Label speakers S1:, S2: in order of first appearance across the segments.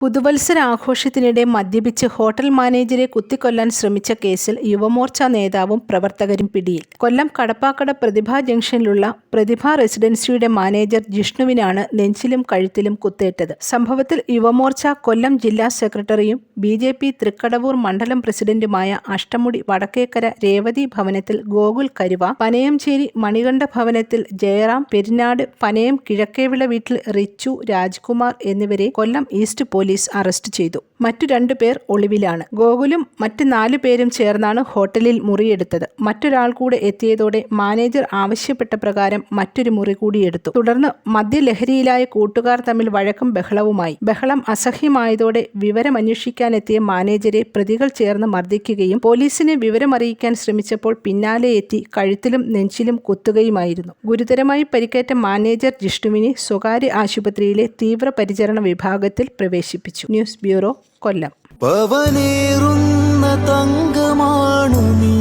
S1: പുതുവത്സരാഘോഷത്തിനിടെ മദ്യപിച്ച് ഹോട്ടൽ മാനേജരെ കുത്തിക്കൊല്ലാൻ ശ്രമിച്ച കേസിൽ യുവമോർച്ച നേതാവും പ്രവർത്തകരും പിടിയിൽ. കൊല്ലം കടപ്പാക്കട പ്രതിഭ ജംഗ്ഷനിലുള്ള പ്രതിഭ റെസിഡൻസിയുടെ മാനേജർ ജിഷ്ണുവിനാണ് നെഞ്ചിലും കഴുത്തിലും കുത്തേറ്റത്. സംഭവത്തിൽ യുവമോർച്ച കൊല്ലം ജില്ലാ സെക്രട്ടറിയും ബി ജെ പി തൃക്കടവൂർ മണ്ഡലം പ്രസിഡന്റുമായ അഷ്ടമുടി വടക്കേക്കര രേവതി ഭവനത്തിൽ ഗോകുൽ കരുവ പനയംചേരി മണികണ്ഠ ഭവനത്തിൽ ജയറാം പെരിനാട് പനയം കിഴക്കേവിള വീട്ടിൽ റിച്ചു രാജ്കുമാർ എന്നിവരെ കൊല്ലം ഈസ്റ്റ് പോലീസ് അറസ്റ്റ് ചെയ്തു. മറ്റു രണ്ടു പേർ ഒളിവിലാണ്. ഗോകുലും മറ്റ് നാലു പേരും ചേർന്നാണ് ഹോട്ടലിൽ മുറിയെടുത്തത്. മറ്റൊരാൾ കൂടെ എത്തിയതോടെ മാനേജർ ആവശ്യപ്പെട്ട പ്രകാരം മറ്റൊരു മുറി കൂടി എടുത്തു. തുടർന്ന് മദ്യലഹരിയിലായ കൂട്ടുകാർ തമ്മിൽ വഴക്കും ബഹളവുമായി. ബഹളം അസഹ്യമായതോടെ വിവരമന്വേഷിക്കാനെത്തിയ മാനേജരെ പ്രതികൾ ചേർന്ന് മർദ്ദിക്കുകയും പോലീസിനെ വിവരമറിയിക്കാൻ ശ്രമിച്ചപ്പോൾ പിന്നാലെ എത്തി കഴുത്തിലും നെഞ്ചിലും കുത്തുകയുമായിരുന്നു. ഗുരുതരമായി പരിക്കേറ്റ മാനേജർ ജിഷ്ണുവിനെ സ്വകാര്യ ആശുപത്രിയിലെ തീവ്രപരിചരണ വിഭാഗത്തിൽ പ്രവേശിപ്പിച്ചു. ന്യൂസ് ബ്യൂറോ കൊല്ലം
S2: പവനേറുന്ന തങ്കമാണു നീ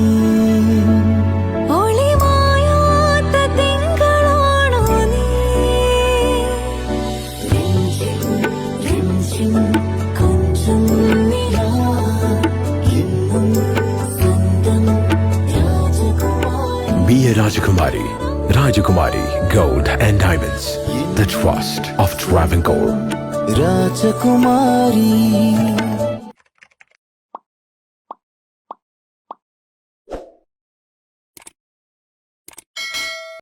S3: Be a Rajakumari. Rajakumari Gold and Diamonds. The trust of Travancore.
S2: Rajakumari.